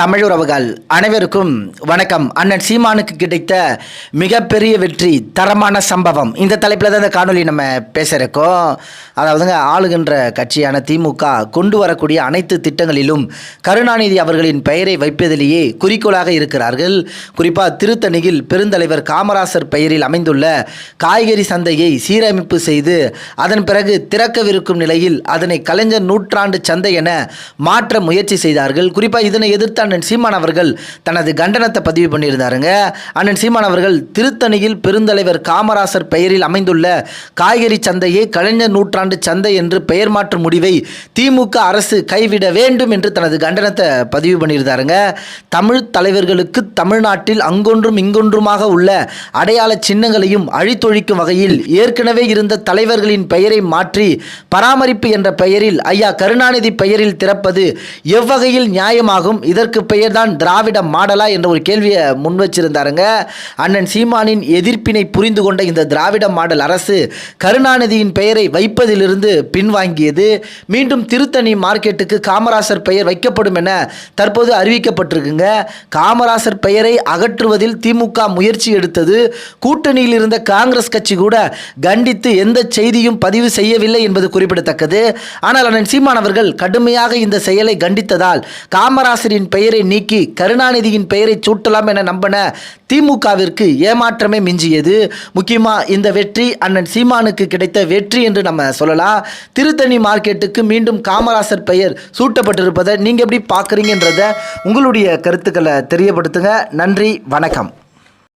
தமிழுறவுகள் அனைவருக்கும் வணக்கம். அண்ணன் சீமானுக்கு கிடைத்த மிகப்பெரிய வெற்றி தரமான சம்பவம். இந்த தலைப்பில் தான் இந்த காணொலி நம்ம பேச இருக்கோம் அதாவதுங்க ஆளுகின்ற கட்சியான திமுக கொண்டு வரக்கூடிய அனைத்து திட்டங்களிலும் கருணாநிதி அவர்களின் பெயரை வைப்பதிலேயே குறிக்கோளாக இருக்கிறார்கள். குறிப்பாக திருத்தணியில் பெருந்தலைவர் காமராசர் பெயரில் அமைந்துள்ள காய்கறி சந்தையை சீரமைப்பு செய்து அதன் பிறகு திறக்கவிருக்கும் நிலையில் அதனை கலைஞர் நூற்றாண்டு சந்தை என மாற்ற முயற்சி செய்தார்கள். குறிப்பாக இதனை எதிர்த்து அண்ணன் சீமான் அவர்கள் தனது கண்டனத்தை பதிவு பண்ணியிருந்தாருங்க. அண்ணன் சீமான் அவர்கள் திருத்தணியில் பெருந்தலைவர் காமராசர் பெயரில் அமைந்துள்ள காய்கறி சந்தையை கலைஞர் நூற்றாண்டு சந்தை என்று பெயர் மாற்றும் முடிவை திமுக அரசு கைவிட வேண்டும் என்று தனது கண்டனத்தை பதிவு பண்ணியிருந்தாருங்க. தமிழ் தலைவர்களுக்கு தமிழ்நாட்டில் அங்கொன்றும் இங்கொன்றுமாக உள்ள அடையாள சின்னங்களையும் அழித்தொழிக்கும் வகையில் ஏற்கனவே இருந்த தலைவர்களின் பெயரை மாற்றி பராமரிப்பு என்ற பெயரில் ஐயா கருணாநிதி பெயரில் திறப்பது எவ்வகையில் நியாயமாகும்? இதற்கு பெயர்தான் திராவிட மாடலா என்ற ஒரு கேள்வியை முன் வச்சிருந்தாருங்க. அண்ணன் சீமானின் எதிர்ப்பினை புரிந்து கொண்ட இந்த திராவிட மாடல் அரசு கருணாநிதியின் பெயரை வைப்பதிலிருந்து பின்வாங்கியது. மீண்டும் திருத்தணி மார்க்கெட்டுக்கு காமராசர் பெயர் வைக்கப்படும் என தற்போது அறிவிக்கப்பட்டிருக்குங்க. காமராசர் பெயரை அகற்றுவதில் திமுக முயற்சி எடுத்தது. கூட்டணியில் இருந்த காங்கிரஸ் கட்சி கூட கண்டித்து எந்த செய்தியும் பதிவு செய்யவில்லை என்பது குறிப்பிடத்தக்கது. ஆனால் அண்ணன் சீமான் அவர்கள் கடுமையாக இந்த செயலை கண்டித்ததால் காமராசரின் பெயர் பெயரை நீக்கி கருணாநிதியின் பெயரை சூட்டலாம் என நம்பின திமுகவிற்கு ஏமாற்றமே மிஞ்சியது. முக்கியமாக இந்த வெற்றி அண்ணன் சீமானுக்கு கிடைத்த வெற்றி என்று நம்ம சொல்லலாம். திருத்தணி மார்க்கெட்டுக்கு மீண்டும் காமராசர் பெயர் சூட்டப்பட்டிருப்பதை நீங்கள் எப்படி பார்க்குறீங்கன்றத உங்களுடைய கருத்துக்களை தெரியப்படுத்துங்க. நன்றி வணக்கம்.